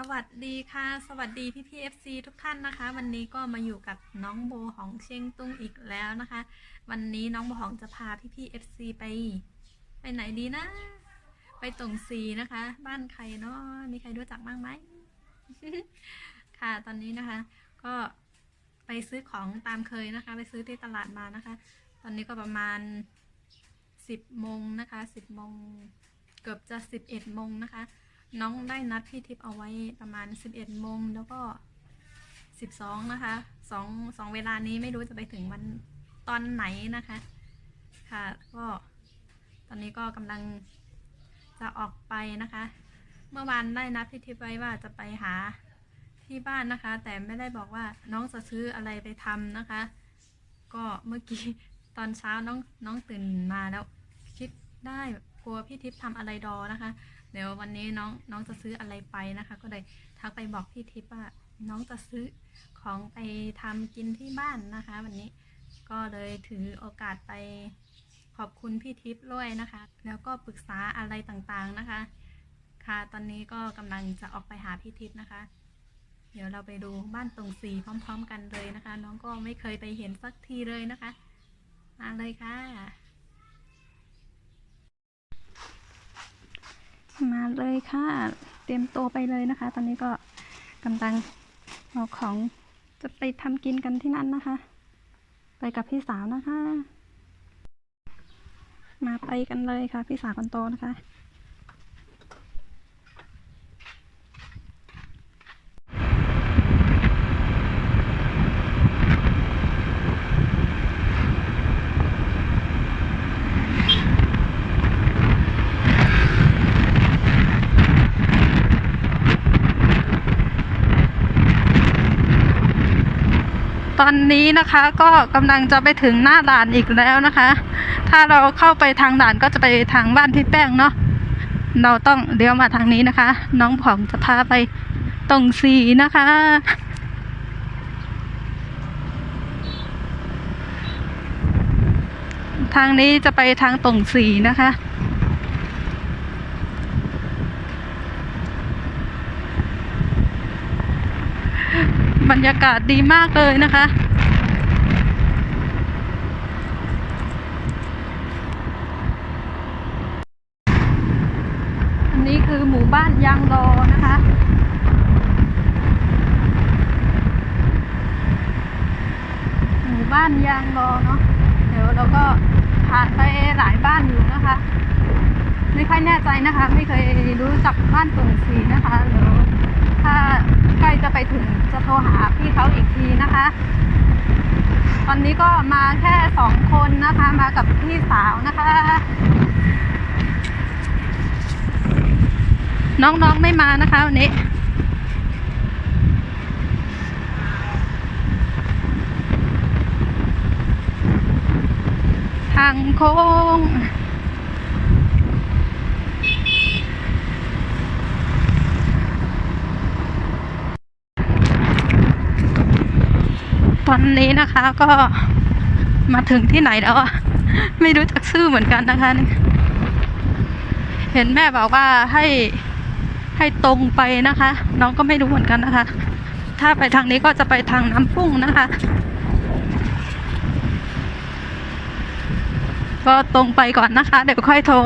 สวัสดีค่ะ สวัสดีพี่พีเอฟซีทุกท่านนะคะ วันนี้ก็มาอยู่กับน้องโบของเชียงตุงอีกแล้วนะคะ วันนี้น้องโบของจะพาพี่พีเอฟซีไป ไปไหนดีนะ ไปตรงซีนะคะ บ้านใครเนาะมีใครรู้จักบ้างไหม ค่ะตอนนี้นะคะ ก็ไปซื้อของตามเคยนะคะ ไปซื้อที่ตลาดมานะคะ ตอนนี้ก็ประมาณสิบโมงนะคะสิบโมงเกือบจะสิบเอ็ดโมงนะคะ น้องได้นัดพี่ทิพย์เอาไว้ประมาณ 11โมงแล้วก็ 12 นะคะสองสองเวลานี้ไม่รู้จะไปถึงวันตอนไหนนะคะ ค่ะ ก็ตอนนี้ก็กำลังจะออกไปนะคะ เมื่อวานได้นัดพี่ทิพย์ไว้ว่าจะไปหาที่บ้านนะคะ แต่ไม่ได้บอกว่าน้องจะซื้ออะไรไปทำนะคะ ก็เมื่อกี้ตอนเช้าน้องน้องตื่นมาแล้ว คิดได้กลัวพี่ทิพย์ทำอะไรดอนะคะ เดี๋ยววันนี้น้องน้องจะซื้ออะไรไปนะคะ ก็เลยทักไปบอกพี่ทิพย์ว่าน้องจะซื้อของไปทำกินที่บ้านนะคะ วันนี้ก็เลยถือโอกาสไปขอบคุณพี่ทิพย์ด้วยนะคะ แล้วก็ปรึกษาอะไรต่างๆนะคะ ค่ะตอนนี้ก็กำลังจะออกไปหาพี่ทิพย์นะคะ เดี๋ยวเราไปดูบ้านตรงสีพร้อม ๆ กันเลยนะคะ น้องก็ไม่เคยไปเห็นสักทีเลยนะคะมาเลยค่ะ มาเลยค่ะ เตรียมตัวไปเลยนะคะ ตอนนี้ก็กำลังเอาของจะไปทำกินกันที่นั่นนะคะ ไปกับพี่สาวนะคะ มาไปกันเลยค่ะ พี่สาวคนโตนะคะ ตอนนี้นะคะก็กำลังจะไปถึงหน้าด่านอีกแล้วนะคะ ถ้าเราเข้าไปทางด่านก็จะไปทางบ้านพี่แป้งเนาะเราต้องเลี้ยวมาทางนี้นะคะ น้องผองจะพาไปตรงสีนะคะ ทางนี้จะไปทางตรงสีนะคะ บ รรยากาศดีมากเลยนะคะ อันนี้คือหมู่บ้านยางรอนะคะหมู่บ้านยางรอเนาะ เดี๋ยวเราก็ผ่านไปหลายบ้านอยู่นะคะ ไม่ค่อยแน่ใจนะคะ ไม่เคยรู้จักบ้านตุ่งสีนะคะเดี๋ยว ถ้าใกล้จะไปถึงจะโทรหาพี่เขาอีกทีนะคะ ตอนนี้ก็มาแค่สองคนนะคะ มากับพี่สาวนะคะ น้องๆไม่มานะคะวันนี้ทางโค้ง ตอนนี้นะคะก็มาถึงที่ไหนแล้วอะไม่รู้จักชื่อเหมือนกันนะคะ เห็นแม่บอกว่าให้ให้ตรงไปนะคะ น้องก็ไม่รู้เหมือนกันนะคะ ถ้าไปทางนี้ก็จะไปทางน้ำปุ้งนะคะ ก็ตรงไปก่อนนะคะ เดี๋ยวค่อยโทร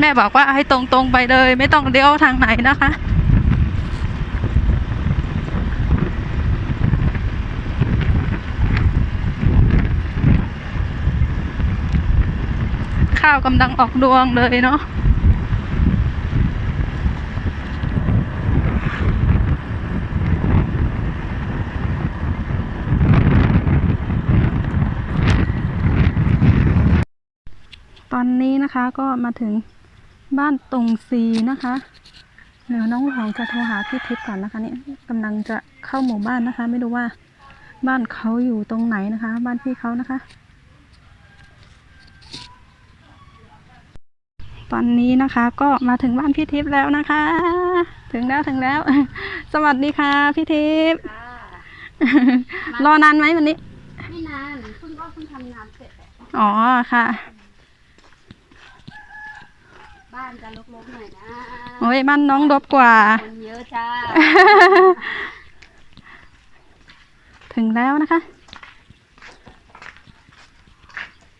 แม่บอกว่าให้ตรงตรงๆไปเลย ไม่ต้องเลี้ยวทางไหนนะคะ ข้าวกำลังออกดวงเลยเนาะตอนนี้นะคะก็มาถึงบ้านตรงซีนะคะเดี๋ยวน้องหองจะโทรหาพี่ทิพย์ก่อนนะคะเนี่ยกำลังจะเข้าหมู่บ้านนะคะ ไม่รู้ว่าบ้านเขาอยู่ตรงไหนนะคะ บ้านพี่เขานะคะ ตอนนี้นะคะก็มาถึงบ้านพี่ทิพย์แล้วนะคะ ถึงแล้วถึงแล้ว สวัสดีค่ะพี่ทิพย์ค่ะรอนานไหมวันนี้ ไม่นานเพิ่งก็เพิ่งทำงานเสร็จอะอ๋อค่ะบ้บ้านจะลกๆหน่อยนะโอ้ยบ้านน้องดบกว่าคนเยอะจ้าถึงแล้วนะคะ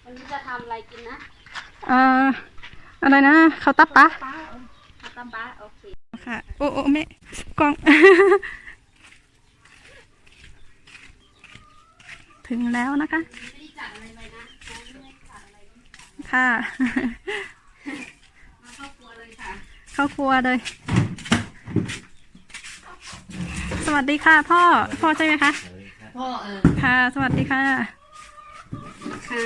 วันนี้จะทำอะไรกินนะเอ่อ อะไรนะข้าวตับปะป้าเอาตำป้าโอเคค่ะ โอ้โอ้แม่กล้อง ถึงแล้วนะคะไม่ได้จัดอะไรไปนะน้องไม่ได้จัดอะไรค่ะมาเข้าครัวเลยค่ะ เข้าครัวเลย สวัสดีค่ะ พ่อ พ่อใช่ไหมคะ พ่อเออ ค่ะ สวัสดีค่ะ ค่ะ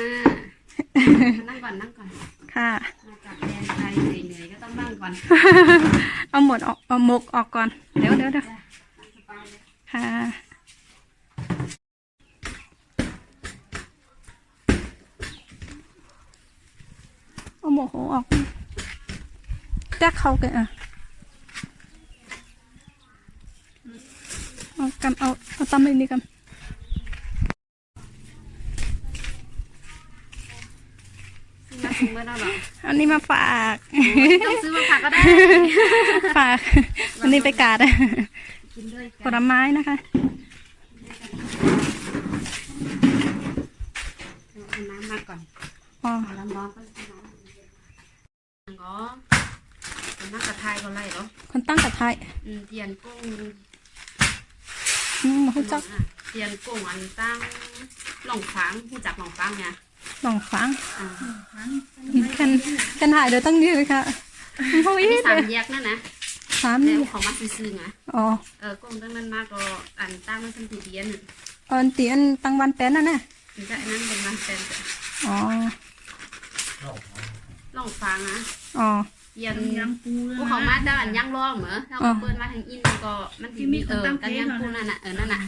นั่งก่อน นั่งก่อน ค่ะ ก็ต้องนั่งก่อน เอาหมดออกเอาหมกออกก่อน เดี๋ยวเดี๋ยวเดี๋ยวจ้ะนั่งสบายเลยค่ะเอาหมกหัวออกแจ๊กเขากันอะเอากำเอาเอาตำเลยนี่กำ ซื้อมาถึงเมื่อแล้วเหรออันนี้มาฝากต้องซื้อมาฝากก็ได้ ฝากอันนี้ไปกาดกินด้วยผกันลไม้นะคะเอาน้ำมาก่อนอ๋อเอาน้ำร้อนก็ได้น้ำอ๋อเป็นนักกระทายก็ไล่เหรอคนตั้งกับไทยอืมเตียนกุ้งอืมมาคุณจักอะเตียนกุ้งอันตั้งหล่องฟางผู้จักหล่องฟางไง ลองฟังอ่ากันกันถ่ายเดี๋ยวตั้งนี้เลยค่ะโอ้ยมีสามแยกนั่นนะสามแล้วนี่ของมาซื้อๆไงอ๋อเออกุ้งตั้งนั้นมากก็อันตั้งมันเป็นตีเดียนน่ะอันตีอันตั้งวันแป้นน่ะนะมันก็อันนั้นเป็นมันเป็นอ๋อหล่องฟางนะอ๋อเตียนผู้เขามาแต่อันย่างร่องเหรอถ้าอ๋อเปิดมาทางอินมันก็มันสิมีเออกันย่างกุ้งนั่นน่ะเออนั่นน่ะ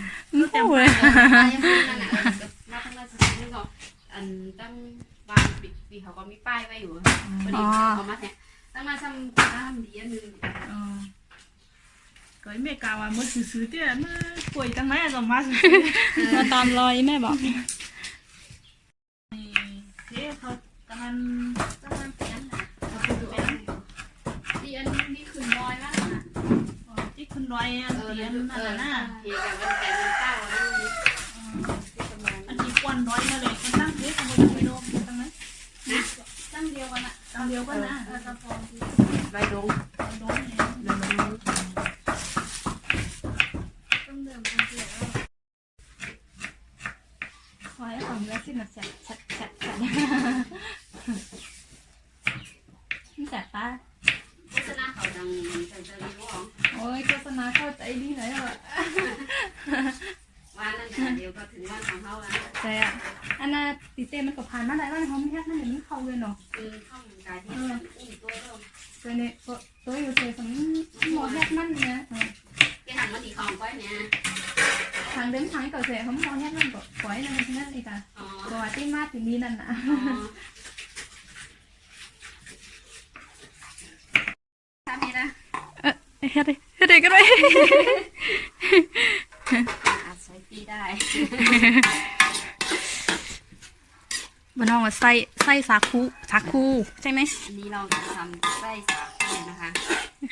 โอ้โหเออกันย่างกุ้งนั่นน่ะเออกับมาทางราชการนี่ก็ อันตั้งบางปีปีเขาก็มีป้ายไว้อยู่พอดีเขามาเนี่ยตั้งมาทำตามเดียนหนึงอ๋อก็ไม่กล่าวว่ามื่อซื้อๆเตี้ยมื่อป่วยตั้งไหนอะก็มาซื้อมาตามรอยแม่บอกๆนี่เจ๊เขากำลังตั้งมาเตียนน่ะเขาไปดูเอาเตียนนี่ขึ้นน้อยมากนะอ๋อที่คุณรอยอะเออเตียนเอนั่นอน่ะนะเฮียกับวันแปดวันเก้าวันนี้ที่กำลัง อันที่ควันร้อยมาเลยคนตั้งเจ๊ขโมยตั้งไปโดนตั้งนั้นตั้งเดียวกันอะตั้งเดียวกันนะเออตะพองที่ใบดงโดนเนี่ย เดินมาต้องเดินกันเสีย คอยของแล้วสินะแฉะแฉะแฉะแฉะนี่แฉะป้า โฆษณาเขาดังจังจะรีว่า โอ้ยโฆษณาเข้าใจดีไหนอะ วันนั้นเดียวก็ถึงวัน ของเขาอะแต่อะอันน่ะติเต้มันก็ผ่านมาหลายวันเขาไม่แค่นั้นเดี๋ยวมันเข้าเลยเนาะคือข้ามกายที่อุ้มตัวเริ่มตัวนี้ตัวตัวอยู่เฉยสมหมอแยกนั่นเนี่ยเออแกหันมาดีของก้อยเนี่ยทางเดินทางก็เฉยเขาหมอแยกนั่นก็ปล่อยนั่นนั่นอีกอะอ๋อตัวที่มาถึงนี้นั่นน่ะอ๋อทำนี่นะเออเฮ็ดดิเฮ็ดดิก็ได้อาใช้ปีได้ บนห้องว่าไส้ไส้สาคูสาคูใช่ไหมอันนี้เราจะทำไส้สาคูนะคะ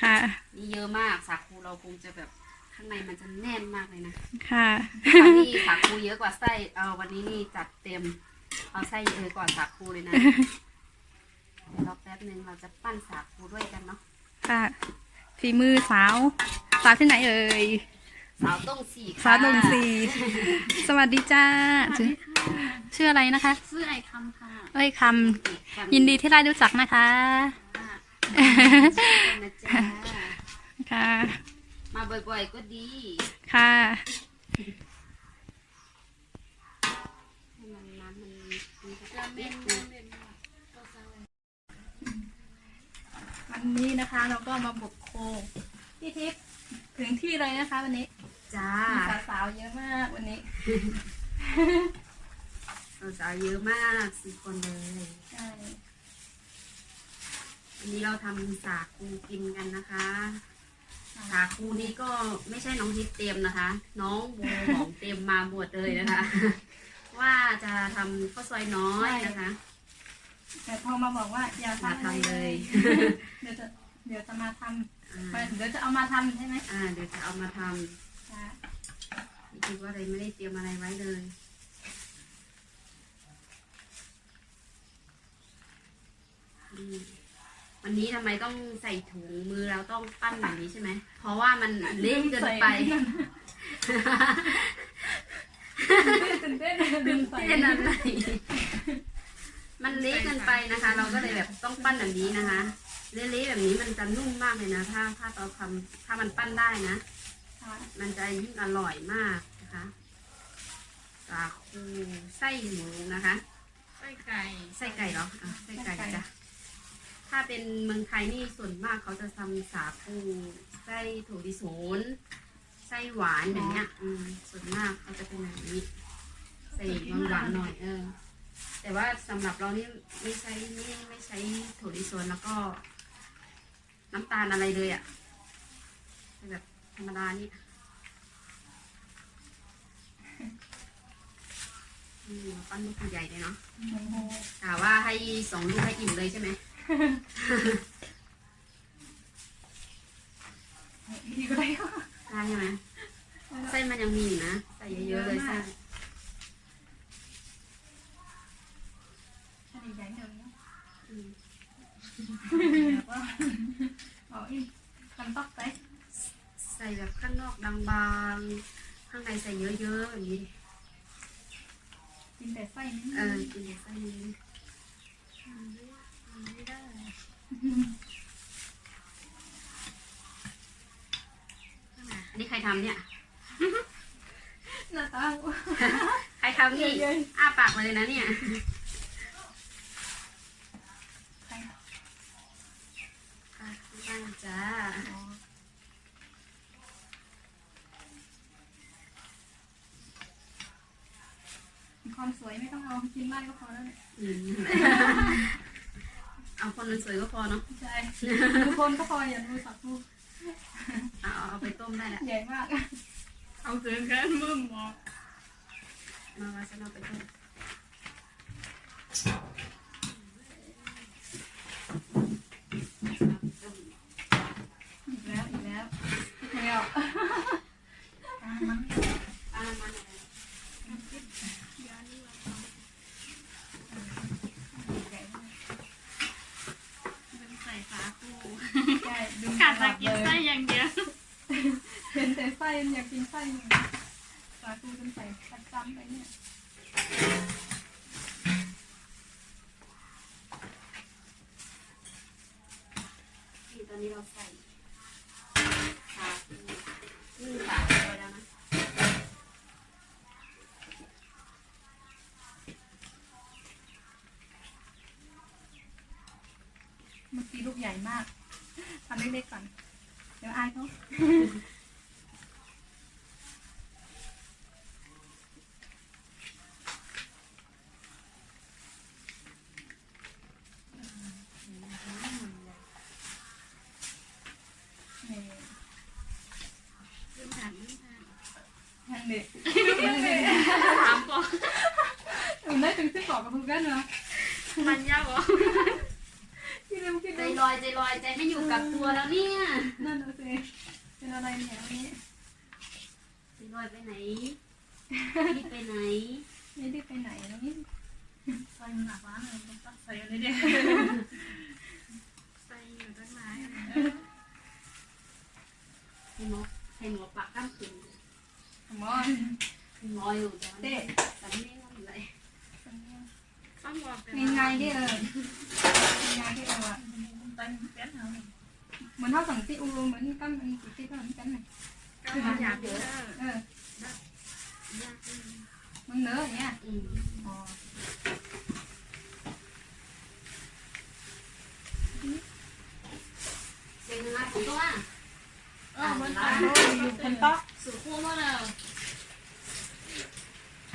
ค่ะนี่เยอะมากสาคูเราคงจะแบบข้างในมันจะแน่นมากเลยนะค่ะคราวนี้สาคูเยอะกว่าไส้เอาวันนี้นี่จัดเต็ม เอาไส้เยอะกว่าสาคูเลยนะเดี๋ยวรอแป๊บนึงเราจะปั้นสาคูด้วยกันเนาะค่ะฝีมือสาวสาวที่ไหนเอ่ยสาวต้งสี่ค่ะสาวดงสีสวัสดีจ้าชื่อ ชื่ออะไรนะคะ ชื่อไอคำค่ะเอ้ยคำยินดีที่ได้รู้จักนะคะนะจ๊ะค่ะ มาบ่อยๆก็ดี ค่ะให้มันน้ำมันมันจะเม็ดนึงวันนี้นะคะเราก็มาบุกโคพี่ทิพย์ถึงที่เลยนะคะ วันนี้ จ้ามีสาวๆเยอะมากวันนี้ สาวๆเยอะมากสี่คนเลย ใช่วันนี้เราทำสาคูกินกันนะคะ สาคูนี้ก็ไม่ใช่น้องทิพย์เต็มนะคะ น้องโบของเต็มมาบวชเลยนะคะ ว่าจะทำข้าวซอยน้อยนะคะ แต่พอมาบอกว่าอย่ามาทำอะไรทำเลย เดี๋ยวจะเดี๋ยวจะมาทอ่าำมาเดี๋ยวจะเอามาทำใช่ไหมอ่า เดี๋ยวจะเอามาทค่ะำคิดว่าเลยไม่ได้เตรียมอะไรไว้เลยอืม วันนี้ทำไมต้องใส่ถุงมือเราต้องปั้นแบบนี้ใช่ไหม เพราะว่ามันเละเกินไปตื่นเต้นตื่นเต้นอะไรมันเละเกินไปนะคะ เราก็เลยแบบต้องปั้นแบบนี้นะคะ เละๆแบบนี้มันจะนุ่มมากเลยนะ ถ้าถ้าเราทำถ้ามันปั้นได้นะค่ะมันจะยิ่งอร่อยมากนะคะสาคูไส้หมูนะคะ ไส้ไก่ ไส้ไก่เหรออะไส้ไก่จ้ะ ถ้าเป็นเมืองไทยนี่ส่วนมากเขาจะทำสาคูไส้ถั่วลิสงไส้หวานแบบเนี้ยอืมส่วนมากเขาจะเป็นแบบนี้ใส่หวานๆหน่อยเออ แต่ว่าสำหรับเรานี่ไม่ใช้ไม่ไม่ใช้ถั่วลิสงแล้วก็ น้ำตาลอะไรเลยอะ่ะใช้แบบธรรมดานี่อืมปั้นลูกใหญ่เลยเนาะโอ้โหกะว่าให้สองลูกให้อิ่มเลยใช่ไหม ดีก็ได้ได้ใช่ไหมไส้มันยังมีอยู่นะใส่เยอะๆเลยไส้อันนี้ใหญ่หนึ่งอืมแล้วก็เอาอีกกันตอกไปใส่แบบข้างนอกบางๆข้างในใส่เยอะๆอย่างนี้กินแต่ไส้นี่เออกินแต่ไส้นี้ อันนี้ใครทำเนี่ย หน้าตาใครทำนี่ เยอะอ้าปากมาเลยนะเนี่ยใครอะบ้างจ้าอ๋อความสวยไม่ต้องเอากินได้ก็พอแล้วเนี่ยอืม เอาคนมันสวยก็พอเนาะใช่ทุกคนก็พออย่าดูสักลูกเอาเอาเอาไปต้มได้แหละใหญ่มาก เอาเสือแค่มือหมอกมามาฉันเอาไปต้มอีกแล้วอีกแล้วอีกแล้วอะมันอ่ามันอะไร ใหญ่มาก เป็นใส่สาคู ใช่ดึงขาดตแต่ลอกินเลยไส้อย่างเดียวเห็นแต่ไส้อยากกินไส้อยู่สาคูจนใส่ประจำไปเนี่ยนี่ตอนนี้เราใส่สาคูนึ่งสาคูไปแล้วนะ เมื่อกี้ลูกใหญ่มาก ทำเล็กๆก่อน เดี๋ยวอายเขานี่ ลืมถามลืมถาม นั่นเด็ก ถามก่อน อุ่นได้ถึงสิบสองกับคุณกันเนาะ มันยากเหรอ ที่เริ่มคิด ใจ ได้ ลอยใจลอยใจไม่อยู่กับตัวแล้วเนี่ย นั่นน่ะสิเป็นอะไรเนี่ยวันนี้ ใจ ลอยไปไหนรีบไปไหนไม่ได้ไปไหนนี่ใส่หนักร้านเลยต้องตัดใส่อะไรเนี่ยใส่อยู่ตั้งนานให้หมอให้หมอปากข้ามคืนหมอให้หมออยู่แต่ว่าเนี่ยแต่ไม่ได้ทำอะไรต้องบอกเป็นมีไงที่เออมีไงที่เอออะตั้งเป็นเหรอเหมือนเท่าสังที่อูเหมือนกันมันที่ก็เหมือนกันเลย ก็อยากเยอะเออยากมันเนื้ออย่างเงี้ยอืมอ๋อเซ็งงานของตัวเออมันตายอยู่คนต๊อกสุดคู่มาแล้ว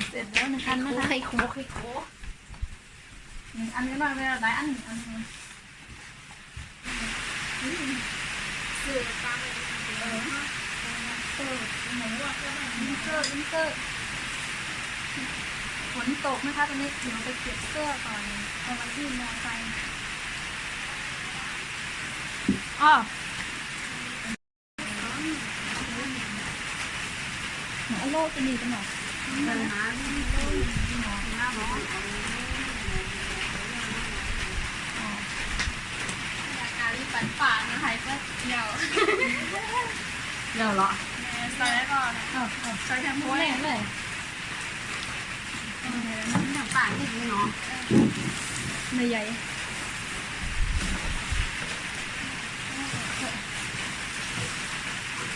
เสร็จแล้วหนึ่งอันนะคะใครโคใครโคหนึ่งอันก็มาเวลาหลายอันหนึ่งอันหนึ่งสื่อตามเออเออหมูว่าก็ได้ อินเตอร์อินเตอร์ฝนตกนะคะตอนนี้เดี๋ยวไปเก็บเสื้อก่อนเอาไว้ที่มอไซค์อ๋อหมอโลกจะมีกันหรอปัญหาที่หน้าร้อนอาการที่ปันป่านนะคะก็เดี่ยวเดี๋ยวเหรอ ใส่ก่อนอ๋ออ๋อใส่แทมโอ้โพ้ยเลยเลยน้ำป่านนี่เนาะไม่ใหญ่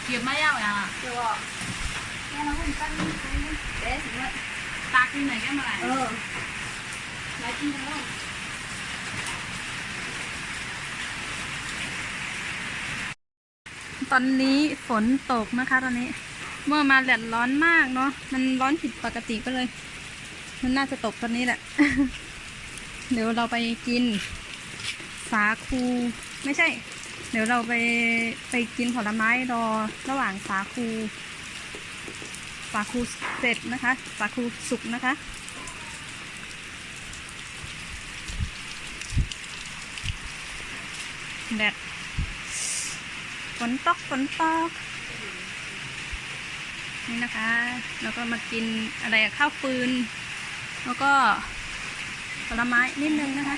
เก็บไม่ยากอะเดี๋ยวบอกแม่เราคนปั้นเอ๊ะสิว่าตักที่ไหนกันมาไหนเออมากินกันแล้ว ตอนนี้ฝนตกนะคะ ตอนนี้ เมื่อมาแดดร้อนมากเนาะมันร้อนผิดปกติก็เลย มันน่าจะตกตอนนี้แหละ เดี๋ยวเราไปกิน สาคู ไม่ใช่ เดี๋ยวเราไปไปกินผลไม้รอระหว่างสาคู สาคูเสร็จนะคะ สาคูสุกนะคะแดด นตกฝนตกนี่นะคะ แล้วก็มากินอะไรข้าวฟืน แล้วก็ผลไม้นิดนึงนะคะ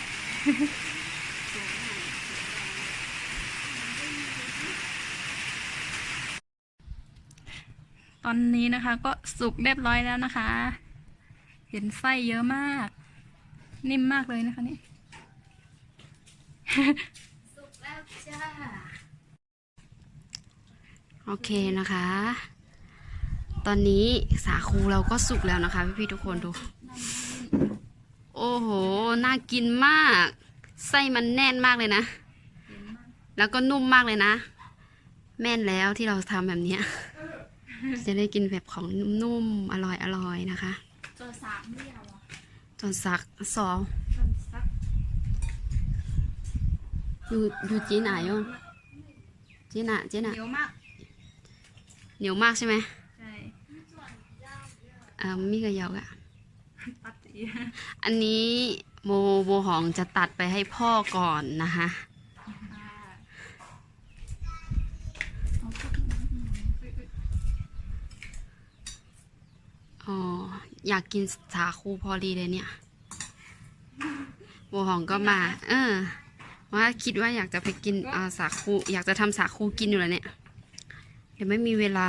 ตอนนี้นะคะก็สุกเรียบร้อยแล้วนะคะ เห็นไส้เยอะมาก นิ่มมากเลยนะคะนี่ สุกแล้วจ้า โอเคนะคะ ตอนนี้สาคูเราก็สุกแล้วนะคะ พี่ๆทุกคนดู โอ้โห น่ากินมาก ไส้มันแน่นมากเลยนะ แล้วก็นุ่มมากเลยนะ แม่นแล้วที่เราทำแบบนี้ จะได้กินแบบของนุ่มๆ อร่อยๆนะคะจนสามเดียวจนสักสองอยู่อยู่จีนไหนอะจีนอะจีนอะเหนียวมาก เหนียวมากใช่ไหมใช่เอ่ามีกระเยาอะปัดอีอันนี้โมโบหองจะตัดไปให้พ่อก่อนนะคะอ๋ออยากกินสาคูพอดีเลยเนี่ยโบหองก็มา เออว่าคิดว่าอยากจะไปกินอ่าสาคูอยากจะทำสาคูกินอยู่แล้วเนี่ยเดี๋ยวไม่มีเวลา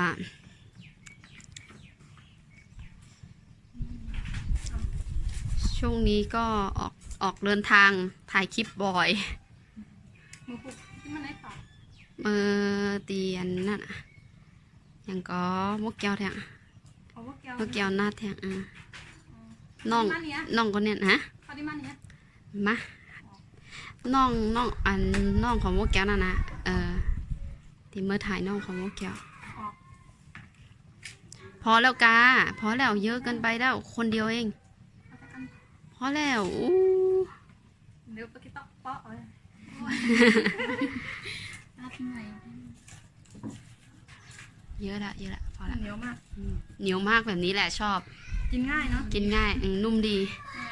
ช่วงนี้ก็ออกออกเดินทางถ่ายคลิปบ่อยหมูปุกที่มันได้ต่อเออเตียนนั่นน่ะยังก็มกแก้วแทงเอาพวกแก้วมกแก้วหน้าแทงอะน้องมาเนี้ยน้องคนเนี้ยนะเขาได้มาเนี้ยมาน้องน้องอันน้องของมกแก้วนั่นนะเออ ที่เมื่อถ่ายน้องของมกแก้วออกพอแล้วกาพอแล้วเยอะเกินไปแล้ว คนเดียวเองเอาสักอันพอแล้วอู้เดี๋ยวไปกินต๊อกเปาะเลยน่าทำไมเยอะละเยอะละพอละเหนียวมากอืมเหนียวมากแบบนี้แหละชอบ กินง่ายเนาะกินง่ายอืมนุ่มดีใช่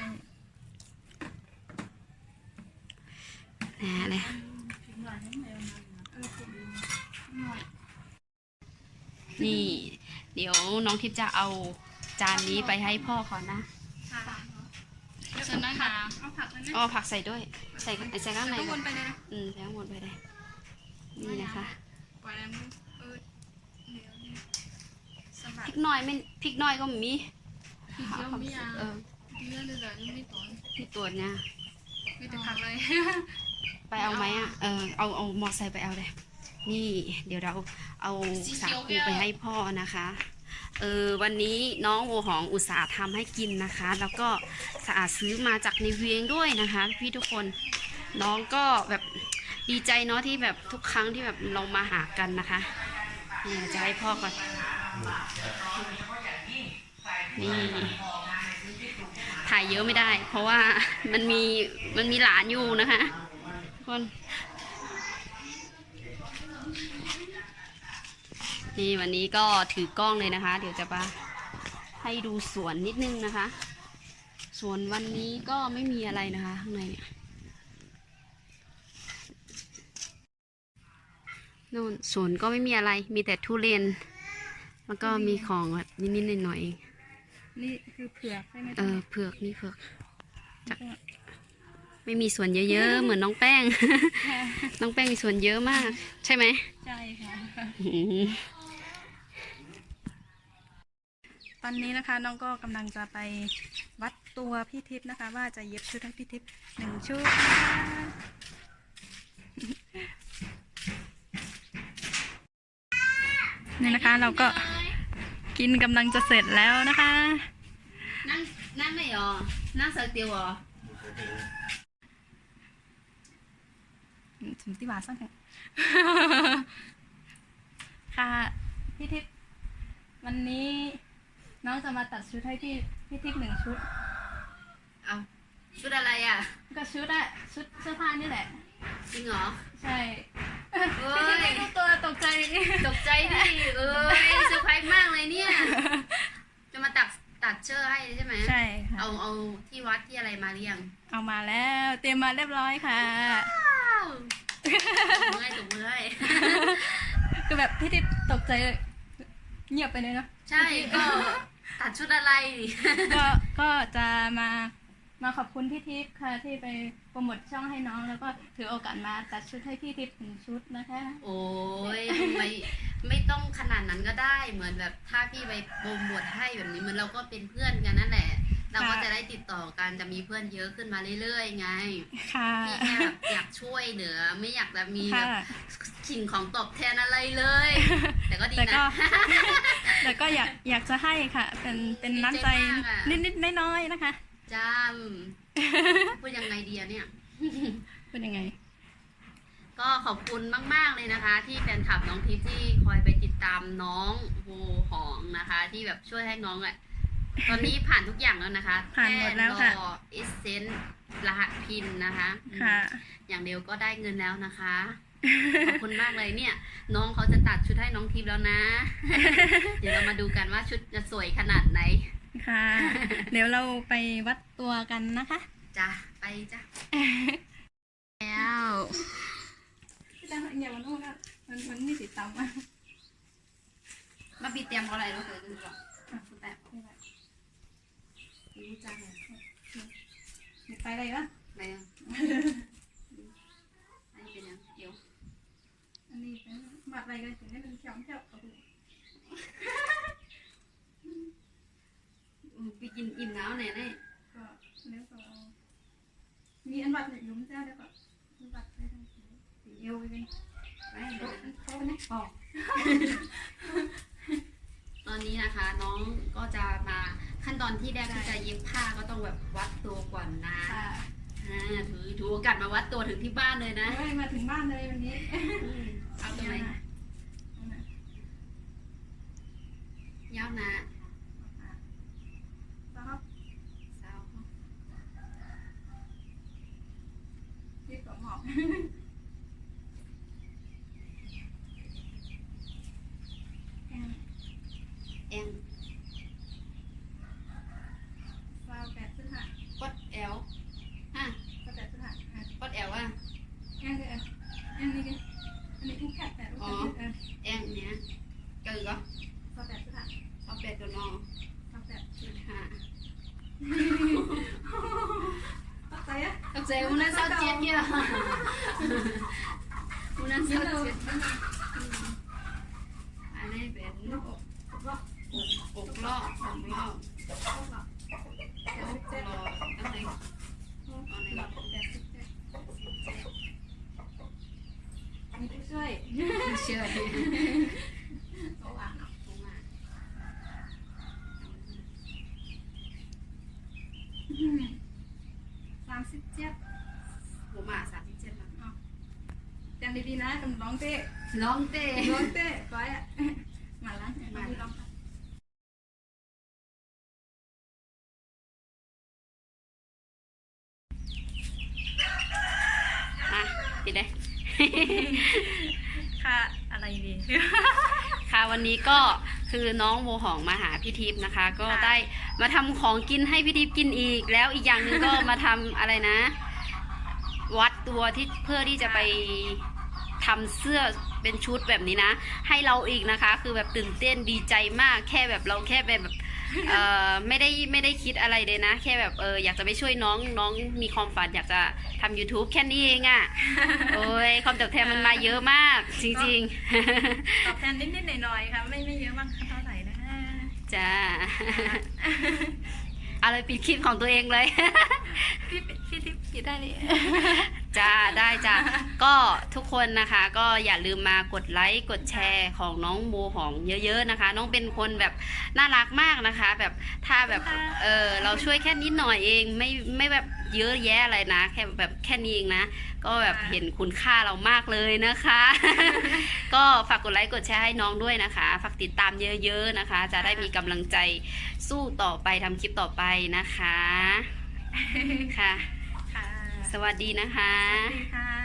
แหน่เลย เออกินหน่อย นี่ เดี๋ยวน้องทิพย์จะเอาจานนี้ไปให้พ่อก่อนนะค่ะเชิญนะคะเอาผักเลยนะอ๋อผักใส่ด้วย ใส่ใส่ข้างในต้องวก่อนนไปเลยนะอืมใส่ข้างบนไปเลยนี่นะคะปล่อยแล้วมันเออเดี๋ยวนี่สลัพด ริกน้อยไม่พริกน้อยก็มีพริกเยอะมีอะ เออเยอะเลยเหรอยังไม่ตอนที่ตัวเนี่ย มีแต่ผักเลย ไปเอาไหมอะ เออเอาเอามอไซค์ไปเอาเลย นี่เดี๋ยวเราเอาสาคูไปให้พ่อนะคะ เออวันนี้น้องโวหองอุตสาห์ทำให้กินนะคะ แล้วก็สะอาดซื้อมาจากในเวียงด้วยนะคะ พี่ทุกคนน้องก็แบบดีใจเนาะที่แบบทุกครั้งที่แบบเรามาหากันนะคะนี่จะให้พ่อก่อนนี่ถ่ายเยอะไม่ได้ เพราะว่ามันมีมันมีหลานอยู่นะคะทุกคน นี่วันนี้ก็ถือกล้องเลยนะคะ เดี๋ยวจะมาให้ดูสวนนิดนึงนะคะส่วนวันนี้ก็ไม่มีอะไรนะคะข้างในเนี่ยนู่นสวนก็ไม่มีอะไร มีแต่ทุเรียน แล้วก็มีของแบบนิดๆหน่อยๆเองนี่คือเผือกใช่ไหมเออเผือกนี่เผือกไม่มีส่วนเยอะๆ เหมือนน้องแป้ง น้องแป้งมีส่วนเยอะมาก ใช่ไหม ใช่ค่ะ อืม ตอนนี้นะคะน้องก็กำลังจะไปวัดตัวพี่ทิพย์นะคะ ว่าจะเย็บชุดให้พี่ทิพย์หนึ่งชุดนะคะนี่นะคะ เราก็กินกำลังจะเสร็จแล้วนะคะ นั่งนั่งไหนอ๋อนั่งเสิร์ฟเตียวอ๋อถึงที่บาสักแห่งค่ะพี่ทิพย์วันนี้ น้องจะมาตัดชุดให้พี่พี่ทิพย์หนึ่งชุด เอาชุดอะไรอะ ก็ชุดอะชุดเสื้อผ้านี่แหละ จริงเหรอ ใช่เอ้ยพี่ทิพย์ไม่รู้ตัวตกใจตกใจดิเออเซอร์ไพรส์มากเลยเนี่ย จะมาตัดตัดเชือกให้ใช่ไหมใช่ค่ะเอาเอาที่วัดที่อะไรมาหรือยังเอามาแล้ว เตรียมมาเรียบร้อยค่ะว้าวตบมือให้ตบมือให้คือแบบพี่ทิพย์ตกใจเลยเงียบไปเลยเนาะใช่ก็ ตัดชุดอะไรดิก็ก็จะมามาขอบคุณพี่ทิพย์ค่ะที่ไปโปรโมทช่องให้น้อง แล้วก็ถือโอกาสมาตัดชุดให้พี่ทิพย์หนึ่งชุดนะคะ โอ้ยไม่ไม่ต้องขนาดนั้นก็ได้ เหมือนแบบถ้าพี่ไปโปรโมทให้แบบนี้เหมือนเราก็เป็นเพื่อนกันนั่นแหละ เราก็จะได้ติดต่อกันจะมีเพื่อนเยอะขึ้นมาเรื่อยๆ ไงค่ะพี่แค่แบบอยากช่วยเหลือไม่อยากแบบมีแบค่ะบสิ่งของตอบแทนอะไรเลย แต่ก็ดีแต่นะก็แต่ก็อยากอยากจะให้ค่ะ เป็นเป็นน้ำใจดีใจมากอะนิดนิดๆน้อยๆนะคะจำพูดยังไงดีอะเนี่ยเป็นยังไง ก็ขอบคุณมาก ๆเลยนะคะ ที่แฟนคลับน้องทิพย์ที่คอยไปติดตามน้องโบหองนะคะ ที่แบบช่วยให้น้องอะ ตอนนี้ผ่านทุกอย่างแล้วนะคะผ่านหมดแล้วค่ะ รอเอเซนรหัสพินนะคะค่ะ อย่างเดียวก็ได้เงินแล้วนะคะ ขอบคุณมากเลยเนี่ย น้องเขาจะตัดชุดให้น้องทิพย์แล้วนะ เดี๋ยวเรามาดูกันว่าชุดจะสวยขนาดไหนค่ะ เดี๋ยวเราไปวัดตัวกันนะคะ จ้ะไปจ้ะแล้วพี่ตั้งอย่ามันนู่นนะมันมันนี่สีต่ำอะมาบีเตรียมอะไรรู้สึกดูก่อนคุณแปะ รู้จักเลยไปอะไรวะอะไรอะอันนี้เป็นยังเดี๋ยวอันนี้เป็นบัตรอะไรกันถึงได้เป็นเขียวเขียวกับคุณอืมไปกินอิ่มแล้วเนี่ยเนี่ยก็แล้วก็เอามีอันบัตรเนี่ยยุ่มเจ้าแล้วก็อันบัตรไปทางสีเอวไปเป็นไปเดี๋ยวนะเขาเนี่ยออกตอนนี้นะคะน้องก็จะมา ขั้นตอนที่แรกที่จะเย็บผ้าก็ต้องแบบวัดตัวก่อนนะค่ะอ่าถือถือโอกาสมาวัดตัวถึงที่บ้านเลยนะเฮ้ยมาถึงบ้านเลยวันนี้อืมเอาตรงไหนยาวนะแล้วก็สาวที่สวมหมอกแอนเอง ฟาวแปดขึ้นหา ปดแอลอะ ก็แปดขึ้นหาอะ ปดแอลอะ แอนคือแอนแอนนี่กันอันนี้ทุกแคบแปดทุกแคบเออ เองเนี่ยเกิดก็ ฟาวแปดขึ้นหา เอาเป็ดตัวน้อง ฟาวแปดขึ้น ค่ะ เข้าใจอะ เอาใจมันน่าเศร้าเจี๊ยบเยอะมันน่าเศ ยิ้ ร้าม เลย เจี๊ยบอันนี้เป็น ลูกอกรอ อกอกล่อกอกล่อ ลูกหลับเดี๋ยว อก เจ็บ ล่อตั้งไหน หลับแปดสิบเจ็ดมีผู้ช่วย เชื่อดิ โอ้อ่าง สามสิบเจ็ดหัวหมาสามสิบเจ็ดแล้วจำดีๆนะกำลังเต้ร้องเต้ร้องเต้ก้อยอะมาล้างมาดูร้องมาปิดเลย ค่ะ อะไรดีค่ะวันนี้ก็คือน้องโมหองมาหาพี่ทิพย์นะคะ ก็ค่ะได้ มาทำของกินให้พี่ทิพย์กินอีก แล้วอีกอย่างหนึ่งก็ มาทำอะไรนะ วัดตัวที่เพื่อที่จะไปทำเสื้อเป็นชุดแบบนี้นะ ให้เราอีกนะคะ คือแบบตื่นเต้นดีใจมากแค่แบบเราแค่แบบเออไม่ได้ไม่ได้คิดอะไรเลยนะ แค่แบบเอออยากจะไปช่วยน้องน้องมีความฝันอยากจะทำ YouTube แค่นี้เองอะ่ะ โอ้ยความตอบแทนมันมาเยอะมาก จริงๆ ตอบแทนนิดๆหน่อยๆค่ะไม่ไม่เยอะมากเท่าไหร่ นะคะจ้าอะไรปิดคลิปของตัวเองเลย พี่พี่ทิพย์ปิดได้เลย จ้าได้จ้าก็ทุกคนนะคะก็อย่าลืมมากดไลค์กดแชร์ของน้องโมหองเยอะ ๆนะคะ น้องเป็นคนแบบน่ารักมากนะคะ แบบถ้าแบบเออเราช่วยแค่นิดหน่อยเองไม่ไม่แบบ เยอะแยะอะไรนะ แค่แบบแค่นี้เองนะ ก็แบบเห็นคุณค่าเรามากเลยนะคะ ก็ฝากกดไลค์กดแชร์ให้น้องด้วยนะคะ ฝากติดตามเยอะๆนะคะ จะได้มีกำลังใจสู้ต่อไปทำคลิปต่อไปนะคะ ค่ะค่ะสวัสดีนะคะ สวัสดีค่ะ